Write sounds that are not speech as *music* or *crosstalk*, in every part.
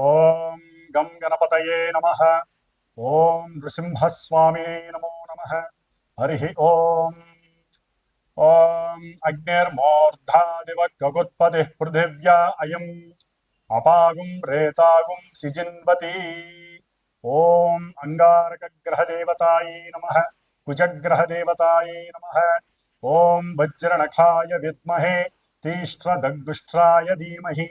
ओम गम गणपत नम। ॐ नृसिंहस्वामिने नमो नम। हरि ॐ ॐ अग्निर्मूर्धादिवगुत्पतिः पृथिव्या अयम। अपागुम रेतागुम सिजिन्वती। ॐ अङ्गारकग्रहदेवतायै नमः। कुजग्रहदेवतायै नमः। ओम वज्रनखाय विद्महे। तीष्ट्रदग्दुष्ट्राय धीमहि।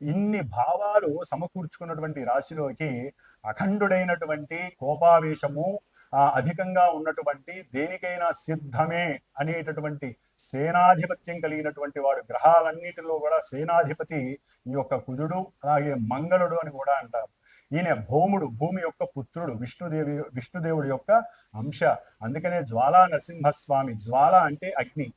ఇన్ని భావాలు సమకూర్చుకున్నటువంటి రాశిలోకి అఖండుడైనటువంటి కోపావేశము ఆ అధికంగా ఉన్నటువంటి దేనికైనా సిద్ధమే అనేటటువంటి సేనాధిపత్యం కలిగినటువంటి వాడు గ్రహాలన్నిటిలో కూడా సేనాధిపతి ఈ యొక్క కుజుడు అలాగే మంగళుడు అని కూడా అంటారు. ఈయన భౌముడు భూమి యొక్క పుత్రుడు విష్ణుదేవి విష్ణుదేవుడి యొక్క అంశ. అందుకనే జ్వాలా నరసింహస్వామి జ్వాల అంటే అగ్ని.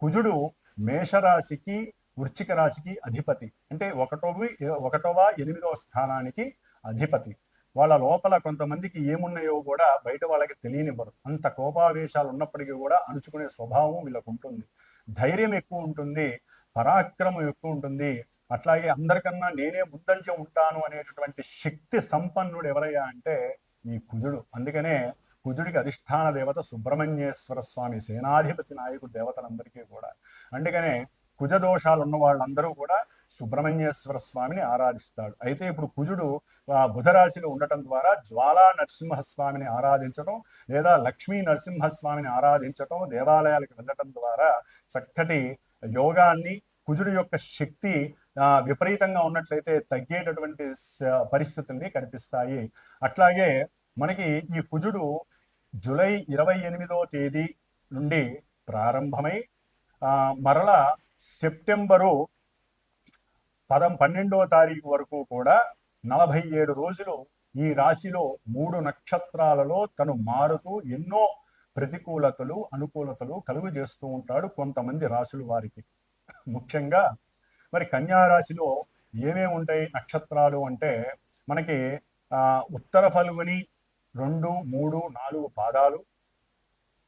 కుజుడు మేషరాశికి వృచ్చిక రాశికి అధిపతి. అంటే ఒకటోవి ఒకటవ ఎనిమిదవ స్థానానికి అధిపతి. వాళ్ళ లోపల కొంతమందికి ఏమున్నాయో కూడా బయట వాళ్ళకి తెలియనివ్వరు. అంత కోపావేశాలు ఉన్నప్పటికీ కూడా అణుచుకునే స్వభావం వీళ్ళకు ఉంటుంది. ధైర్యం ఎక్కువ ఉంటుంది పరాక్రమం ఎక్కువ ఉంటుంది. అట్లాగే అందరికన్నా నేనే ముందంజ ఉంటాను అనేటటువంటి శక్తి సంపన్నుడు ఎవరయ్యా అంటే ఈ కుజుడు. అందుకనే కుజుడికి అధిష్టాన దేవత సుబ్రహ్మణ్యేశ్వర స్వామి సేనాధిపతి నాయకుడు దేవతలందరికీ కూడా. అందుకనే కుజదోషాలు ఉన్న వాళ్ళందరూ కూడా సుబ్రహ్మణ్యేశ్వర స్వామిని ఆరాధిస్తాడు. అయితే ఇప్పుడు కుజుడు బుధరాశిలో ఉండటం ద్వారా జ్వాలా నరసింహస్వామిని ఆరాధించడం లేదా లక్ష్మీ నరసింహస్వామిని ఆరాధించటం దేవాలయాలకు వెళ్ళటం ద్వారా చక్కటి యోగాన్ని కుజుడు యొక్క శక్తి విపరీతంగా ఉన్నట్లయితే తగ్గేటటువంటి పరిస్థితుల్ని కనిపిస్తాయి. అట్లాగే మనకి ఈ కుజుడు జూలై ఇరవై ఎనిమిదో తేదీ నుండి ప్రారంభమై మరలా సెప్టెంబరు పదం పన్నెండవ తారీఖు వరకు కూడా నలభై ఏడు రోజులు ఈ రాశిలో మూడు నక్షత్రాలలో తను మారుతూ ఎన్నో ప్రతికూలతలు అనుకూలతలు కలుగు చేస్తూ ఉంటాడు కొంతమంది రాశులు వారికి. ముఖ్యంగా మరి కన్యా రాశిలో ఏమేమి ఉంటాయి నక్షత్రాలు అంటే మనకి ఉత్తర ఫల్గుని రెండు మూడు నాలుగు పాదాలు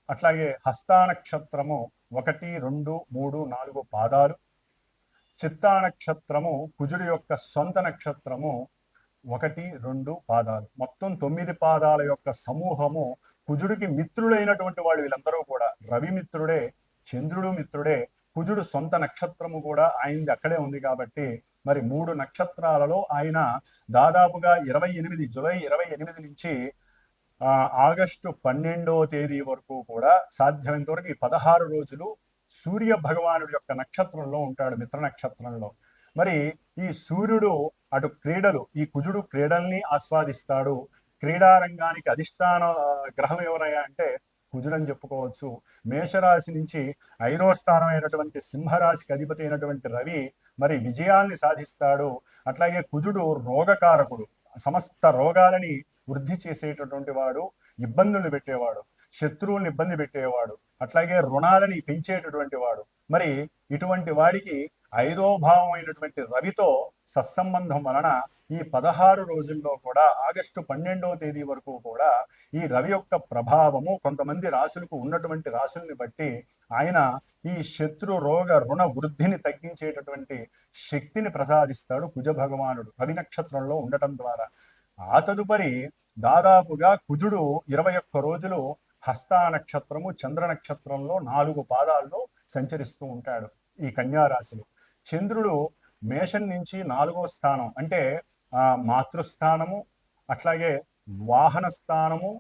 అట్లాగే హస్తా నక్షత్రము ఒకటి రెండు మూడు నాలుగు పాదాలు. చిత్తా నక్షత్రము కుజుడి యొక్క సొంత నక్షత్రము ఒకటి రెండు పాదాలు. మొత్తం తొమ్మిది పాదాల యొక్క సమూహము కుజుడికి మిత్రులైనటువంటి వాళ్ళు వీళ్ళందరూ కూడా. రవి మిత్రుడే చంద్రుడు మిత్రుడే కుజుడు సొంత నక్షత్రము కూడా ఆయనది అక్కడే ఉంది కాబట్టి మరి మూడు నక్షత్రాలలో ఆయన దాదాపుగా ఇరవై ఎనిమిది జూలై ఇరవై ఎనిమిది నుంచి ఆగస్టు పన్నెండవ తేదీ వరకు కూడా సాధ్యమైనంత వరకు ఈ పదహారు రోజులు సూర్య భగవానుడి యొక్క నక్షత్రంలో ఉంటాడు మిత్ర నక్షత్రంలో. మరి ఈ సూర్యుడు అటు క్రీడలు ఈ కుజుడు క్రీడల్ని ఆస్వాదిస్తాడు. క్రీడారంగానికి అధిష్టాన గ్రహం ఎవరయ్యా అంటే కుజుడని చెప్పుకోవచ్చు. మేషరాశి నుంచి ఐదో స్థానం అయినటువంటి సింహరాశికి అధిపతి అయినటువంటి రవి మరి విజయాల్ని సాధిస్తాడు. అట్లాగే కుజుడు రోగకారకుడు సమస్త రోగాలని వృద్ధి చేసేటటువంటి వాడు ఇబ్బందులు పెట్టేవాడు శత్రువుల్ని ఇబ్బంది పెట్టేవాడు అట్లాగే రుణాలని పెంచేటటువంటి వాడు. మరి ఇటువంటి వాడికి ఐదో భావం అయినటువంటి రవితో సత్సంబంధం వలన ఈ పదహారు రోజుల్లో కూడా ఆగస్టు పన్నెండవ తేదీ వరకు కూడా ఈ రవి యొక్క ప్రభావము కొంతమంది రాశులకు ఉన్నటువంటి రాశుల్ని బట్టి ఆయన ఈ శత్రు రోగ రుణ వృద్ధిని తగ్గించేటటువంటి శక్తిని ప్రసాదిస్తాడు కుజ భగవానుడు రవి నక్షత్రంలో ఉండటం ద్వారా. ఆ తదుపరి దాదాపుగా కుజుడు ఇరవై ఒక్క రోజులు హస్తా నక్షత్రము చంద్ర నక్షత్రంలో నాలుగు పాదాల్లో సంచరిస్తూ ఉంటాడు ఈ కన్యారాశిలో. చంద్రుడు మేషం నుంచి నాలుగో స్థానం అంటే మాతృస్థానము అట్లాగే వాహన స్థానము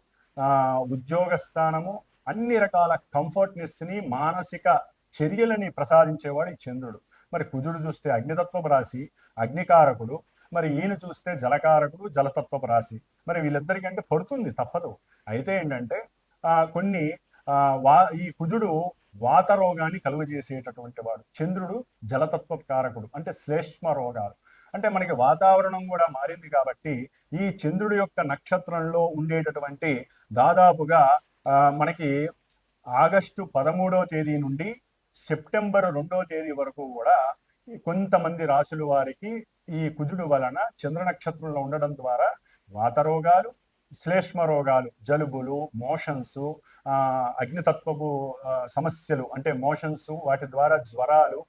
ఉద్యోగ స్థానము అన్ని రకాల కంఫర్ట్నెస్ని మానసిక చర్యలని ప్రసాదించేవాడు ఈ చంద్రుడు. మరి కుజుడు చూస్తే అగ్నితత్వం రాశి అగ్నికారకుడు మరి ఈయన చూస్తే జలకారకుడు జలతత్వపు రాశి. మరి వీళ్ళిద్దరికంటే పడుతుంది తప్పదు. అయితే ఏంటంటే ఆ, కొన్ని ఆ, వా ఈ కుజుడు వాత రోగాన్ని కలుగజేసేటటువంటి వాడు. చంద్రుడు జలతత్వ కారకుడు అంటే శ్లేష్మ రోగాలు. అంటే మనకి వాతావరణం కూడా మారింది కాబట్టి ఈ చంద్రుడి యొక్క నక్షత్రంలో ఉండేటటువంటి దాదాపుగా ఆ, మనకి ఆగస్టు పదమూడవ తేదీ నుండి సెప్టెంబర్ రెండో తేదీ వరకు కూడా కొంతమంది రాసుల వారికి ఈ కుజుడు వలన చంద్ర నక్షత్రంలో ఉండడం ద్వారా వాత రోగాలు శ్లేష్మ రోగాలు జలుబులు మోషన్స్ అగ్నితత్వపు సమస్యలు అంటే మోషన్స్ వాటి ద్వారా జ్వరాలు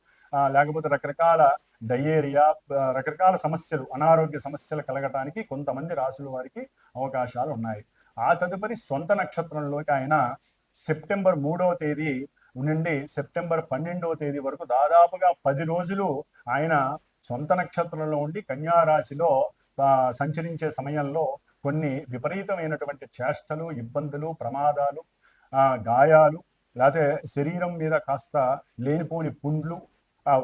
లేకపోతే రకరకాల డయేరియా రకరకాల సమస్యలు అనారోగ్య సమస్యలు కలగటానికి కొంతమంది రాసుల వారికి అవకాశాలు ఉన్నాయి. ఆ తదుపరి సొంత నక్షత్రంలోకి ఆయన సెప్టెంబర్ మూడవ తేదీ నుండి సెప్టెంబర్ పన్నెండవ తేదీ వరకు దాదాపుగా పది రోజులు ఆయన సొంత నక్షత్రంలో ఉండి కన్యారాశిలో ఆ, సంచరించే సమయంలో కొన్ని విపరీతమైనటువంటి చేష్టలు ఇబ్బందులు ప్రమాదాలు ఆ, గాయాలు లేకపోతే శరీరం మీద కాస్త లేనిపోని పుండ్లు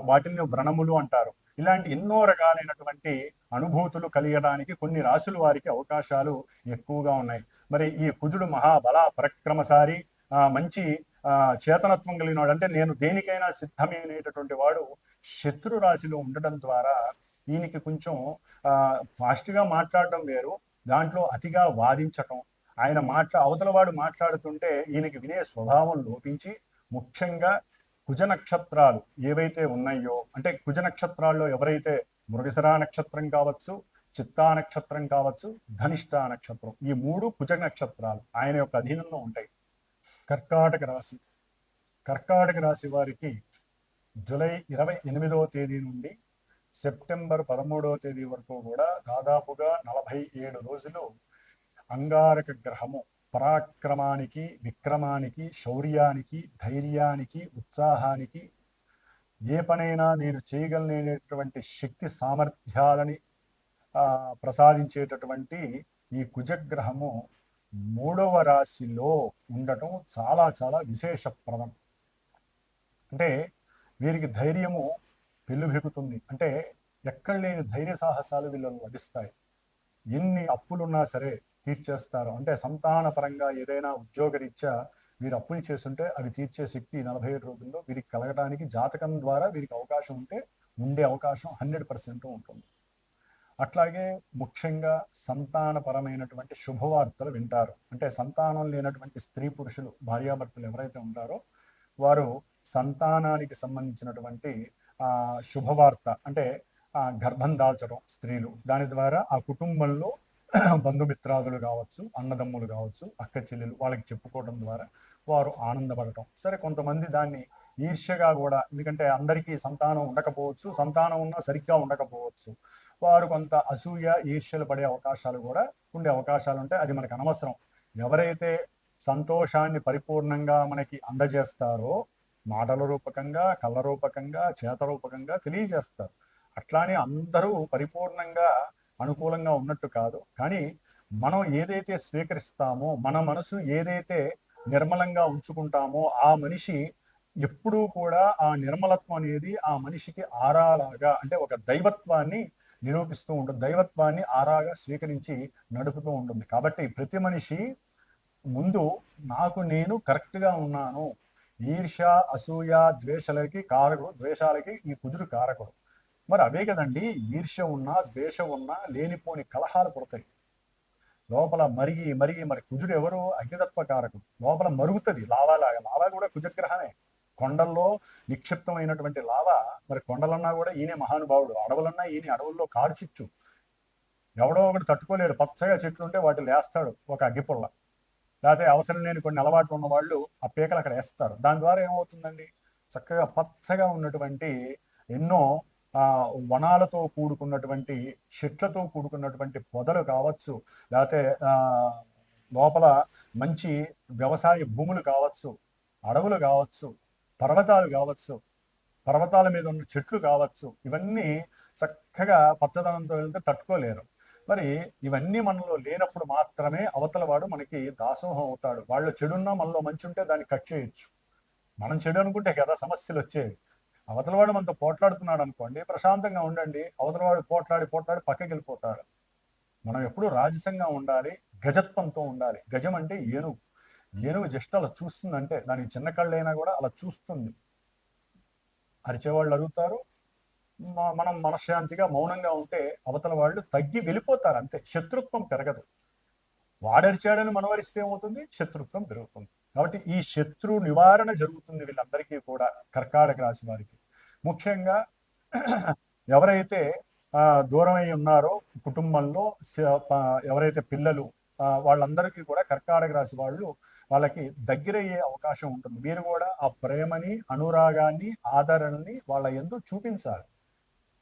వాటిని వ్రణములు అంటారు. ఇలాంటి ఎన్నో రకాలైనటువంటి అనుభూతులు కలిగడానికి కొన్ని రాసుల వారికి అవకాశాలు ఎక్కువగా ఉన్నాయి. మరి ఈ కుజుడు మహాబల పరక్రమసారి ఆ, మంచి ఆ, చేతనత్వం కలిగిన వాడు అంటే నేను దేనికైనా సిద్ధమైనటువంటి వాడు శత్రు రాశిలో ఉండడం ద్వారా ఈయనకి కొంచెం ఫాస్ట్గా మాట్లాడడం వేరు. దాంట్లో అతిగా వాదించటం. ఆయన మాట్లా అవతలవాడు మాట్లాడుతుంటే ఈయనకి వినే స్వభావం లోపించి ముఖ్యంగా కుజ నక్షత్రాలు ఏవైతే ఉన్నాయో అంటే కుజ నక్షత్రాల్లో ఎవరైతే మృగశిరా నక్షత్రం కావచ్చు చిత్తా నక్షత్రం కావచ్చు ధనిష్ట నక్షత్రం ఈ మూడు కుజ నక్షత్రాలు ఆయన యొక్క అధీనంలో ఉంటాయి. కర్కాటక రాశి. కర్కాటక రాశి వారికి జూలై ఇరవై ఎనిమిదవ తేదీ నుండి సెప్టెంబర్ పదమూడవ తేదీ వరకు కూడా దాదాపుగా నలభై ఏడు రోజులు అంగారక గ్రహము పరాక్రమానికి విక్రమానికి శౌర్యానికి ధైర్యానికి ఉత్సాహానికి ఏ పనైనా నేను చేయగలనేటువంటి శక్తి సామర్థ్యాలని ప్రసాదించేటటువంటి ఈ కుజగ్రహము మూడవ రాశిలో ఉండటం చాలా చాలా విశేషప్రదం. అంటే వీరికి ధైర్యము పెళ్ళుబెక్కుతుంది అంటే ఎక్కడ లేని ధైర్య సాహసాలు వీళ్ళను లభిస్తాయి. ఎన్ని అప్పులున్నా సరే తీర్చేస్తారు. అంటే సంతాన పరంగా ఏదైనా ఉద్యోగరీత్యా వీరు అప్పులు చేస్తుంటే అవి తీర్చే శక్తి నలభై ఏడు రోజుల్లో వీరికి కలగడానికి జాతకం ద్వారా వీరికి అవకాశం ఉంటే ఉండే అవకాశం హండ్రెడ్ పర్సెంట్ ఉంటుంది. అట్లాగే ముఖ్యంగా సంతానపరమైనటువంటి శుభవార్తలు వింటారు. అంటే సంతానం లేనటువంటి స్త్రీ పురుషులు భార్యాభర్తలు ఎవరైతే ఉంటారో వారు సంతానానికి సంబంధించినటువంటి ఆ శుభవార్త అంటే ఆ గర్భం దాల్చడం స్త్రీలు. దాని ద్వారా ఆ కుటుంబంలో *clears throat* బంధుమిత్రాదులు కావచ్చు అన్నదమ్ములు కావచ్చు అక్క చెల్లెలు వాళ్ళకి చెప్పుకోవడం ద్వారా వారు ఆనందపడటం. సరే కొంతమంది దాన్ని ఈర్ష్యగా కూడా ఎందుకంటే అందరికీ సంతానం ఉండకపోవచ్చు సంతానం ఉన్నా సరిగ్గా ఉండకపోవచ్చు. వారు కొంత అసూయ ఈర్ష్యలు పడే అవకాశాలు కూడా ఉండే అవకాశాలు ఉంటాయి అది మనకు అనవసరం. ఎవరైతే సంతోషాన్ని పరిపూర్ణంగా మనకి అందజేస్తారో మాటల రూపకంగా కళ్ళ రూపకంగా చేత రూపకంగా తెలియజేస్తారు. అట్లానే అందరూ పరిపూర్ణంగా అనుకూలంగా ఉన్నట్టు కాదు. కానీ మనం ఏదైతే స్వీకరిస్తామో మన మనసు ఏదైతే నిర్మలంగా ఉంచుకుంటామో ఆ మనిషి ఎప్పుడూ కూడా ఆ నిర్మలత్వం అనేది ఆ మనిషికి ఆరాలాగా అంటే ఒక దైవత్వాన్ని నిరూపిస్తూ ఉంటుంది. దైవత్వాన్ని ఆరాగా స్వీకరించి నడుపుతూ ఉంటుంది. కాబట్టి ప్రతి మనిషి ముందు నాకు నేను కరెక్ట్గా ఉన్నాను ఈర్ష అసూయ ద్వేషాలకి కారకుడు ద్వేషాలకి ఈ కుజుడు కారకుడు. మరి అవే కదండి ఈర్ష్య ఉన్నా ద్వేషం ఉన్నా లేనిపోని కలహాలు పుడతాయి. లోపల మరిగి మరిగి మరి కుజుడు ఎవరు? అగ్నితత్వ కారకుడు. లోపల మరుగుతుంది లావాలాగా. లావా కూడా కుజగ్రహమే కొండల్లో నిక్షిప్తమైనటువంటి లావా మరి కొండలన్నా కూడా ఈయనే మహానుభావుడు. అడవులన్నా ఈయన అడవుల్లో కార్చిచ్చు. ఎవడో ఒకటి తట్టుకోలేడు. పచ్చగా చెట్లు ఉంటే వాటి లేస్తాడు ఒక అగ్గిపుల్ల. లేకపోతే అవసరం లేని కొన్ని అలవాట్లు ఉన్న వాళ్ళు ఆ పీకలు అక్కడ వేస్తారు. దాని ద్వారా ఏమవుతుందండి? చక్కగా పచ్చగా ఉన్నటువంటి ఎన్నో వనాలతో కూడుకున్నటువంటి చెట్లతో కూడుకున్నటువంటి పొదలు కావచ్చు లేకపోతే లోపల మంచి వ్యవసాయ భూములు కావచ్చు అడవులు కావచ్చు పర్వతాలు కావచ్చు పర్వతాల మీద ఉన్న చెట్లు కావచ్చు ఇవన్నీ చక్కగా పచ్చదనంతో వెళ్తే తట్టుకోలేరు. మరి ఇవన్నీ మనలో లేనప్పుడు మాత్రమే అవతల వాడు మనకి దాసోహం అవుతాడు. వాళ్ళు చెడున్నా మనలో మంచి ఉంటే దాన్ని కట్ చేయొచ్చు. మనం చెడు అనుకుంటే కదా సమస్యలు వచ్చేవి. అవతలవాడు మనతో పోట్లాడుతున్నాడు అనుకోండి ప్రశాంతంగా ఉండండి. అవతలవాడు పోట్లాడి పోట్లాడి పక్కకి వెళ్ళిపోతాడు. మనం ఎప్పుడూ రాజసంగా ఉండాలి గజత్వంతో ఉండాలి. గజం అంటే ఏనుగు. ఏనుగు జస్ట్ అలా చూస్తుందంటే దానికి చిన్న కళ్ళైనా కూడా అలా చూస్తుంది. అరిచేవాళ్ళు అడుగుతారు మనం మనశ్శాంతిగా మౌనంగా ఉంటే అవతల వాళ్ళు తగ్గి వెళ్ళిపోతారు అంతే. శత్రుత్వం పెరగదు. వాడరిచాడని మనవరిస్తే ఏమవుతుంది? శత్రుత్వం పెరుగుతుంది. కాబట్టి ఈ శత్రు నివారణ జరుగుతుంది వీళ్ళందరికీ కూడా కర్కాటక రాశి వారికి. ముఖ్యంగా *clears throat* ఎవరైతే దూరమై ఉన్నారో కుటుంబంలో ఎవరైతే పిల్లలు వాళ్ళందరికీ కూడా కర్కాటక రాశి వాళ్ళు వాళ్ళకి దగ్గరయ్యే అవకాశం ఉంటుంది. మీరు కూడా ఆ ప్రేమని అనురాగాన్ని ఆదరణని వాళ్ళ ఎందు చూపించాలి.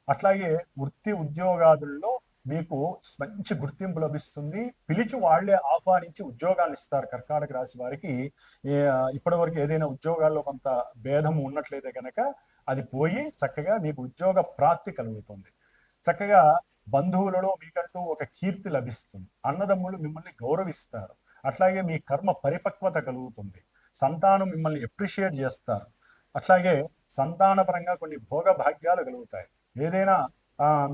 అట్లాగే వృత్తి ఉద్యోగాదుల్లో మీకు మంచి గుర్తింపు లభిస్తుంది. పిలిచి వాళ్ళే ఆహ్వానించి ఉద్యోగాలు ఇస్తారు. కర్కాటక రాశి వారికి ఇప్పటి వరకు ఏదైనా ఉద్యోగాల్లో కొంత భేదం ఉన్నట్లయితే కనుక అది పోయి చక్కగా మీకు ఉద్యోగ ప్రాప్తి కలుగుతుంది. చక్కగా బంధువులలో మీకంటూ ఒక కీర్తి లభిస్తుంది. అన్నదమ్ములు మిమ్మల్ని గౌరవిస్తారు. అట్లాగే మీ కర్మ పరిపక్వత కలుగుతుంది. సంతానం మిమ్మల్ని ఎప్రిషియేట్ చేస్తారు. అట్లాగే సంతానపరంగా కొన్ని భోగ భాగ్యాలు కలుగుతాయి. ఏదైనా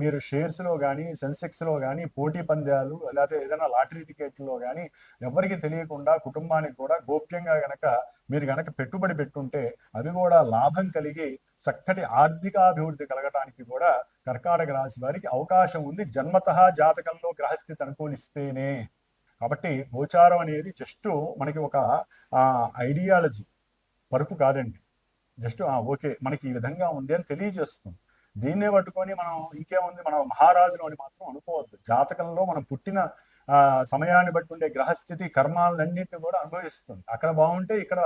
మీరు షేర్స్లో కానీ సెన్సెక్స్లో కానీ పోటీ పంద్యాలు లేకపోతే ఏదైనా లాటరీ టికెట్లో కానీ ఎవరికి తెలియకుండా కుటుంబానికి కూడా గోప్యంగా గనక మీరు గనక పెట్టుబడి పెట్టుంటే అవి కూడా లాభం కలిగి చక్కటి ఆర్థికాభివృద్ధి కలగటానికి కూడా కర్కాటక రాశి వారికి అవకాశం ఉంది. జన్మతః జాతకంలో గ్రహస్థితి అనుకూలిస్తేనే. కాబట్టి గోచారం అనేది జస్ట్ మనకి ఒక ఐడియాలజీ. పరుపు కాదండి. జస్ట్ ఓకే మనకి ఈ విధంగా ఉంది అని తెలియజేస్తుంది. దీన్నే పట్టుకొని మనం ఇంకేముంది? మనం మహారాజులు అని మాత్రం అనుకోవద్దు. జాతకంలో మనం పుట్టిన సమయాన్ని బట్టి ఉండే గ్రహస్థితి కర్మాలన్నింటినీ కూడా అనుభవిస్తుంది. అక్కడ బాగుంటే ఇక్కడ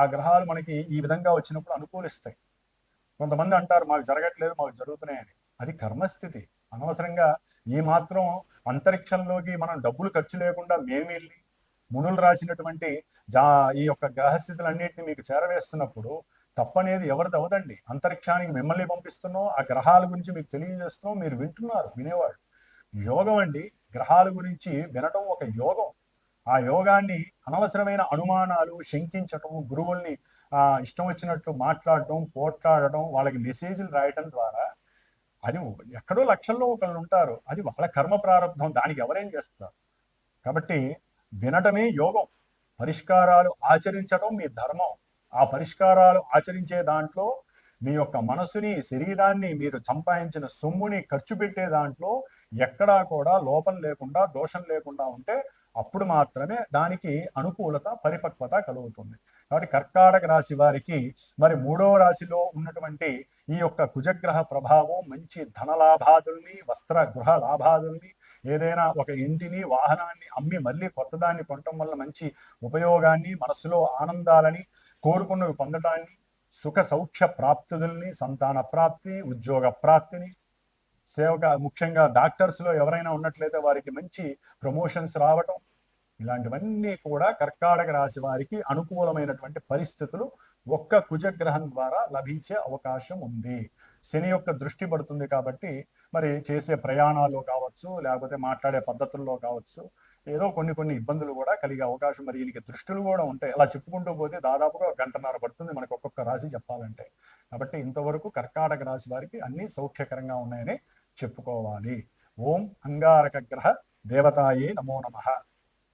ఆ గ్రహాలు మనకి ఈ విధంగా వచ్చినప్పుడు అనుకూలిస్తాయి. కొంతమంది అంటారు మాకు జరగట్లేదు మాకు జరుగుతున్నాయని అది కర్మస్థితి. అనవసరంగా ఈ మాత్రం అంతరిక్షంలోకి మనం డబ్బులు ఖర్చు లేకుండా మేము వెళ్ళి మునులు రాసినటువంటి జా ఈ యొక్క గ్రహస్థితులన్నింటినీ మీకు చేరవేస్తున్నప్పుడు తప్పనేది ఎవరిది అవదండి అంతరిక్షానికి మిమ్మల్ని పంపిస్తున్నాం ఆ గ్రహాల గురించి మీకు తెలియజేస్తున్నాం మీరు వింటున్నారు వినేవాళ్ళు. యోగం అండి. గ్రహాల గురించి వినటం ఒక యోగం. ఆ యోగాన్ని అనవసరమైన అనుమానాలు శంకించటం గురువుల్ని ఇష్టం వచ్చినట్లు మాట్లాడటం పోట్లాడటం వాళ్ళకి మెసేజ్లు రాయటం ద్వారా అది ఎక్కడో లక్షల్లో ఒకళ్ళు ఉంటారు. అది వాళ్ళ కర్మ ప్రారంభం. దానికి ఎవరేం చేస్తారు? కాబట్టి వినటమే యోగం. పరిష్కారాలు ఆచరించడం మీ ధర్మం. ఆ పరిష్కారాలు ఆచరించే దాంట్లో మీ యొక్క మనసుని శరీరాన్ని మీరు సంపాదించిన సొమ్ముని ఖర్చు పెట్టే దాంట్లో ఎక్కడా కూడా లోపం లేకుండా దోషం లేకుండా ఉంటే అప్పుడు మాత్రమే దానికి అనుకూలత పరిపక్వత కలుగుతుంది. కాబట్టి కర్కాటక రాశి వారికి మరి మూడో రాశిలో ఉన్నటువంటి ఈ యొక్క కుజగ్రహ ప్రభావం మంచి ధన లాభాదుల్ని వస్త్ర గృహ లాభాదుల్ని ఏదైనా ఒక ఇంటిని వాహనాన్ని అమ్మి మళ్ళీ కొత్తదాన్ని కొనటం వల్ల మంచి ఉపయోగాన్ని మనసులో ఆనందాలని కోరుకున్నవి పొందడాన్ని సుఖ సౌఖ్య ప్రాప్తుల్ని సంతాన ప్రాప్తి ఉద్యోగ ప్రాప్తిని సేవక ముఖ్యంగా డాక్టర్స్లో ఎవరైనా ఉన్నట్లయితే వారికి మంచి ప్రమోషన్స్ రావటం ఇలాంటివన్నీ కూడా కర్కాటక రాశి వారికి అనుకూలమైనటువంటి పరిస్థితులు ఒక్క కుజగ్రహం ద్వారా లభించే అవకాశం ఉంది. శని యొక్క దృష్టి పడుతుంది కాబట్టి మరి చేసే ప్రయాణాల్లో కావచ్చు లేకపోతే మాట్లాడే పద్ధతుల్లో కావచ్చు ఏదో కొన్ని కొన్ని ఇబ్బందులు కూడా కలిగే అవకాశం మరి వీళ్ళకి దృష్టిలు కూడా ఉంటాయి. అలా చెప్పుకుంటూ పోతే దాదాపుగా ఒక గంటన్నర పడుతుంది మనకు ఒక్కొక్క రాశి చెప్పాలంటే. కాబట్టి ఇంతవరకు కర్కాటక రాశి వారికి అన్ని సౌఖ్యకరంగా ఉన్నాయని చెప్పుకోవాలి. ఓం అంగారక గ్రహ దేవతాయే నమో నమః.